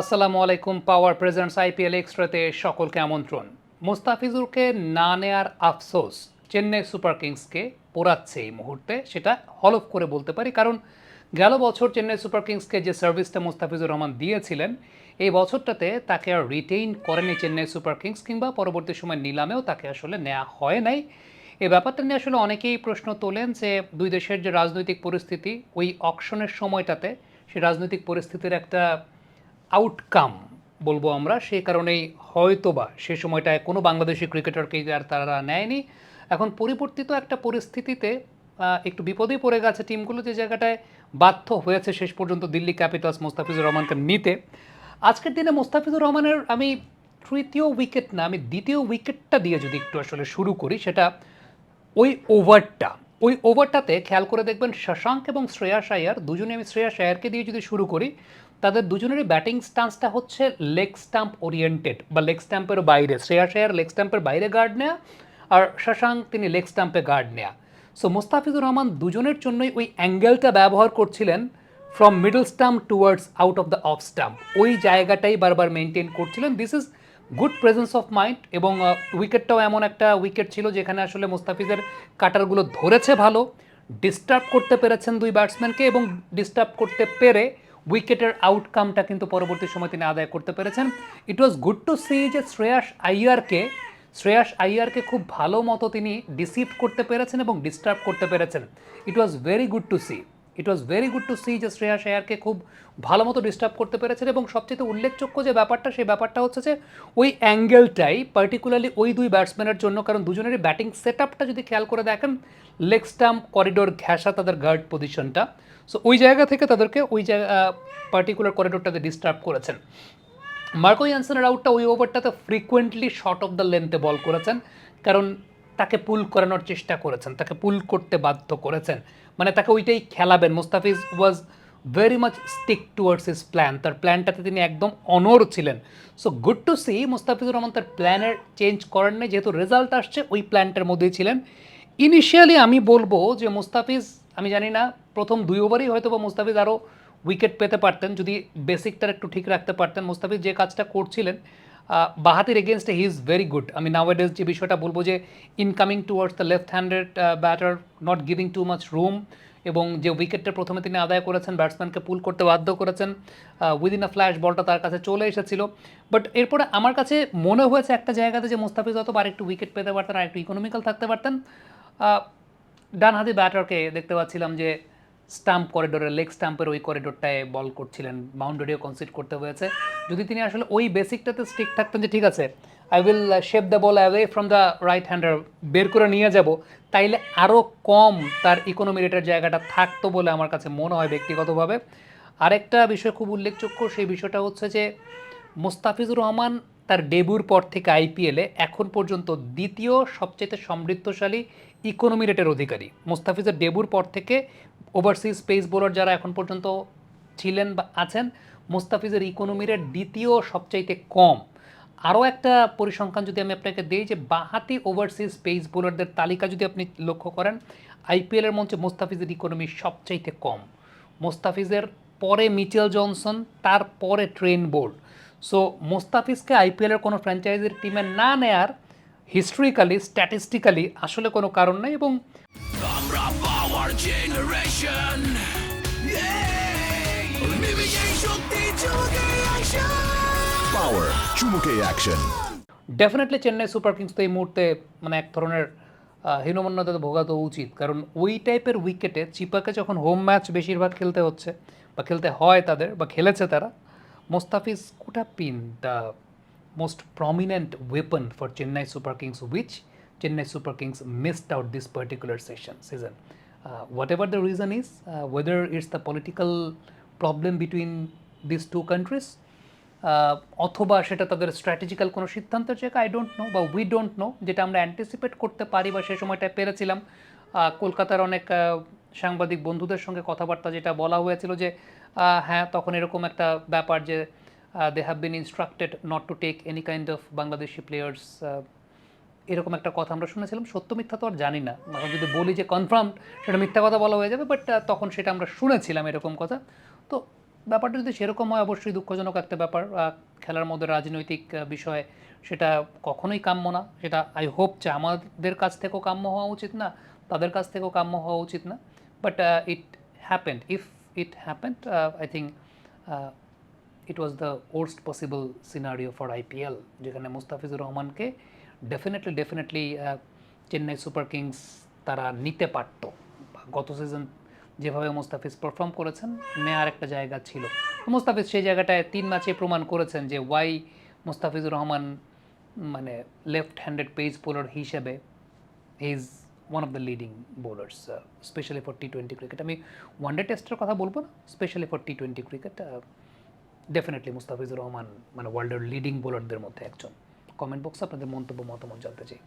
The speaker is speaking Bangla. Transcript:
আসসালামু আলাইকুম পাওয়ার প্রেজেন্টস আইপিএল এক্সট্রাতে সকলকে আমন্ত্রণ। মোস্তাফিজুরকে না নেয়ার আফসোস চেন্নাই সুপার কিংসকে পোড়াচ্ছে এই মুহূর্তে, সেটা হলফ করে বলতে পারি, কারণ গেল বছর চেন্নাই সুপার কিংসকে যে সার্ভিসটা মোস্তাফিজুর রহমান দিয়েছিলেন, এই বছরটাতে তাকে আর রিটেইন করেনি চেন্নাই সুপার কিংস, কিংবা পরবর্তী সময় নিলামেও তাকে আসলে নেওয়া হয় নাই। এই ব্যাপারটা নিয়ে আসলে অনেকেই প্রশ্ন তোলেন যে দুই দেশের যে রাজনৈতিক পরিস্থিতি, ওই অকশনের সময়টাতে সেই রাজনৈতিক পরিস্থিতির একটা আউটকাম বলব আমরা। সেই কারণেই হয়তোবা সে সময়টায় কোনো বাংলাদেশি ক্রিকেটারকেই আর তারা নেয়নি। এখন পরিবর্তিত একটা পরিস্থিতিতে একটু বিপদেই পড়ে গেছে টিমগুলো যে জায়গাটায় বাধ্য হয়েছে শেষ পর্যন্ত দিল্লি ক্যাপিটালস মোস্তাফিজুর রহমানকে নিতে। আজকের দিনে মোস্তাফিজুর রহমানের আমি তৃতীয় উইকেট না, আমি দ্বিতীয় উইকেটটা দিয়ে যদি একটু আসলে শুরু করি, সেটা ওই ওভারটা। ওই ওভারটাতে খেয়াল করে দেখবেন শশাঙ্ক এবং শ্রেয়াস আয়ার দুজনে আমি শ্রেয়াস আয়ারকে দিয়ে যদি শুরু করি তাদের দুজনেরই ব্যাটিং স্টান্সটা হচ্ছে লেগ স্টাম্প ওরিয়েন্টেড বা লেগ স্টাম্পের বাইরে। শ্রেয়া আয়ার লেগ স্টাম্পের বাইরে গার্ড নেয়া আর শশাঙ্ক তিনি লেগ স্টাম্পে গার্ড নেয়া। সো মোস্তাফিজুর রহমান দুজনের জন্যই ওই অ্যাঙ্গেলটা ব্যবহার করছিলেন from middle stump towards out of the off stump ওই জায়গাটাই বারবার মেনটেন করছিলেন। This is good presence of mind এবং উইকেটটাও এমন একটা উইকেট ছিল যেখানে আসলে মুস্তাফিজের কাটারগুলো ধরেছে ভালো ডিস্টার্ব করতে পেরেছেন দুই ব্যাটসম্যানকে এবং ডিস্টার্ব করতে পেরে উইকেটের আউটকামটা কিন্তু পরবর্তী সময় তিনি আদায় করতে পেরেছেন। It was good to see যে শ্রেয়াস আইয়ারকে শ্রেয়াস আইয়ারকে খুব ভালো মতো তিনি ডিসিভ করতে পেরেছেন এবং ডিস্টার্ব করতে পেরেছেন। It was very good to see it was very good to see যে শ্রেয়া শেয়ারকে খুব ভালো মতো ডিস্টার্ব করতে পেরেছেন এবং সবচেয়ে উল্লেখযোগ্য যে ব্যাপারটা, সেই ব্যাপারটা হচ্ছে যে ওই অ্যাঙ্গেলটাই পার্টিকুলারলি ওই দুই ব্যাটসম্যানের জন্য, কারণ দুজনেরই ব্যাটিং সেট আপটা যদি খেয়াল করে দেখেন লেগ স্টাম্প করিডোর ঘেঁষা তাদের গার্ড পজিশনটা সো ওই জায়গা থেকে তাদেরকে ওই জায়গা পার্টিকুলার করিডোরটাতে ডিস্টার্ব করেছেন। মার্কো ইয়ানসনের আউটটা ওই ওভারটাতে ফ্রিকুয়েন্টলি শর্ট অফ দ্য লেন্থে বল করেছেন। কারণ তাকে পুল করানোর চেষ্টা করেছেন, তাকে পুল করতে বাধ্য করেছেন। মানে তাকে ওইটাই খেলাবেন। Mustafiz was very much stick towards his plan তার প্ল্যানটাতে তিনি একদম অনর ছিলেন। So good to see Mustafizur Rahman তার প্ল্যানের চেঞ্জ করেন নাই। যেহেতু রেজাল্ট আসছে, ওই প্ল্যানটার মধ্যেই ছিলেন। ইনিশিয়ালি আমি বলব যে মুস্তাফিজ, আমি জানি না, প্রথম দুই ওভারেই হয়তো বা মুস্তাফিজ আরও উইকেট পেতে পারতেন। যদি বেসিকটার একটু ঠিক রাখতে পারতেন, মুস্তাফিজ যে কাজটা করছিলেন বাহাতির এগেনস্টে হি ইজ ভেরি গুড আমি নাওয়েডেজ যে বিষয়টা বলব যে incoming towards the left handed batter not giving too much room এবং যে উইকেটটা প্রথমে তিনি আদায় করেছেন ব্যাটসম্যানকে পুল করতে বাধ্য করেছেন উইদিন আ ফ্ল্যাশ বলটা তার কাছে চলে এসেছিল। বাট এরপরে আমার কাছে মনে হয়েছে একটা জায়গাতে যে মুস্তাফিজ হয়তো আর একটু উইকেট পেতে পারতেন আর একটু ইকোনমিক্যাল থাকতে পারতেন। ডানহাতি ব্যাটারকে দেখতে পাচ্ছিলাম যে স্টাম্প করিডোরে লেগ স্টাম্পের ওই করিডোরটায় বল করছিলেন। বাউন্ডারিও কনসিড করতে হয়েছে। যদি তিনি আসলে ওই বেসিকটাতে স্টিক থাকতেন যে, ঠিক আছে I will shape the ball away from the right hander বের করে নিয়ে যাব, তাইলে আরও কম তার ইকোনমি রেটের জায়গাটা থাকতো বলে আমার কাছে মনে হয় ব্যক্তিগতভাবে। আরেকটা বিষয় খুব উল্লেখযোগ্য, সেই বিষয়টা হচ্ছে যে, মোস্তাফিজুর রহমান তার ডেবুর পর থেকে আইপিএলে এখন পর্যন্ত দ্বিতীয় সবচেয়ে সমৃদ্ধশালী ইকোনমি রেটের অধিকারী। মোস্তাফিজের ডেবুর পর থেকে ওভারসিজ স্পেস বোলার যারা এখন পর্যন্ত ছিলেন বা আছেন, মোস্তাফিজের ইকোনমি রেট দ্বিতীয় সবচাইতে কম। আরও একটা পরিসংখ্যান যদি আমি আপনাকে দিই যে বাহাতি ওভারসিজ পেস বোলারদের তালিকা যদি আপনি লক্ষ্য করেন আইপিএলের মঞ্চে মোস্তাফিজের ইকোনমি সবচাইতে কম। মোস্তাফিজের পরে মিচেল জনসন তার পরে ট্রেন বোর্ড সো মোস্তাফিজকে আইপিএলের কোনো ফ্র্যাঞ্চাইজির টিমে না নেয়ার হিস্ট্রিক্যালি স্ট্যাটিস্টিক্যালি আসলে কোনো কারণ নেই এবং ডেফিনেটলি চেন্নাই সুপার কিংস তো এই মুহূর্তে মানে এক ধরনের আহ, হীনমন্যতাতে ভোগাতো উচিত। কারণ ওই টাইপের উইকেটে চিপাকে যখন হোম ম্যাচ বেশিরভাগ খেলতে হচ্ছে বা খেলতে হয় তাদের বা খেলেছে তারা Mustafiz could've been the most prominent weapon for Chennai Super Kings which Chennai Super Kings missed out this particular session season whatever the reason is whether it's the political problem between this two countries uh, অথবা সেটা তাদের স্ট্র্যাটেজিক্যাল কোনো সিদ্ধান্তের জায়গা আই ডোন্ট নো বা উই ডোন্ট নো যেটা আমরা অ্যান্টিসিপেট করতে পারি বা সেই সময়টায় পেরেছিলাম কলকাতার অনেক সাংবাদিক বন্ধুদের সঙ্গে কথাবার্তা যেটা বলা হয়েছিল যে হ্যাঁ তখন এরকম একটা ব্যাপার যে they have been instructed not to take any kind of Bangladeshi players এরকম একটা কথা আমরা শুনেছিলাম। সত্য মিথ্যা তো আর জানি না। এখন যদি বলি যে কনফার্ম সেটা মিথ্যা কথা বলা হয়ে যাবে বাট তখন সেটা আমরা শুনেছিলাম এরকম কথা। তো ব্যাপারটা যদি সেরকম হয়, অবশ্যই দুঃখজনক একটা ব্যাপার। খেলার মধ্যে রাজনৈতিক বিষয় সেটা কখনোই কাম্য না। সেটা আই হোপ যে আমাদের কাছ থেকেও কাম্য হওয়া উচিত না, তাদের কাছ থেকেও কাম্য হওয়া উচিত না। But it happened if it happened I think it was the worst possible scenario for IPL যেখানে মুস্তাফিজুর রহমানকে definitely definitely Chennai Super Kings তারা নিতে পারত। গত সিজন যেভাবে মুস্তাফিজ পারফর্ম করেছেন নেয়ার একটা জায়গা ছিল। মুস্তাফিজ সেই জায়গাটায় তিন ম্যাচে প্রমাণ করেছেন যে ওয়াই মুস্তাফিজুর রহমান মানে লেফট হ্যান্ডেড পেজ বোলার হিসেবে is one of the leading bowlers specially for T twenty cricket আমি ওয়ান ডে টেস্টের কথা বলব না specially for T twenty cricket definitely Mustafizur Rahman মানে ওয়ার্ল্ডের লিডিং বোলারদের মধ্যে একজন। কমেন্ট বক্সে আপনাদের মন্তব্য, মতামত জানতে চাই।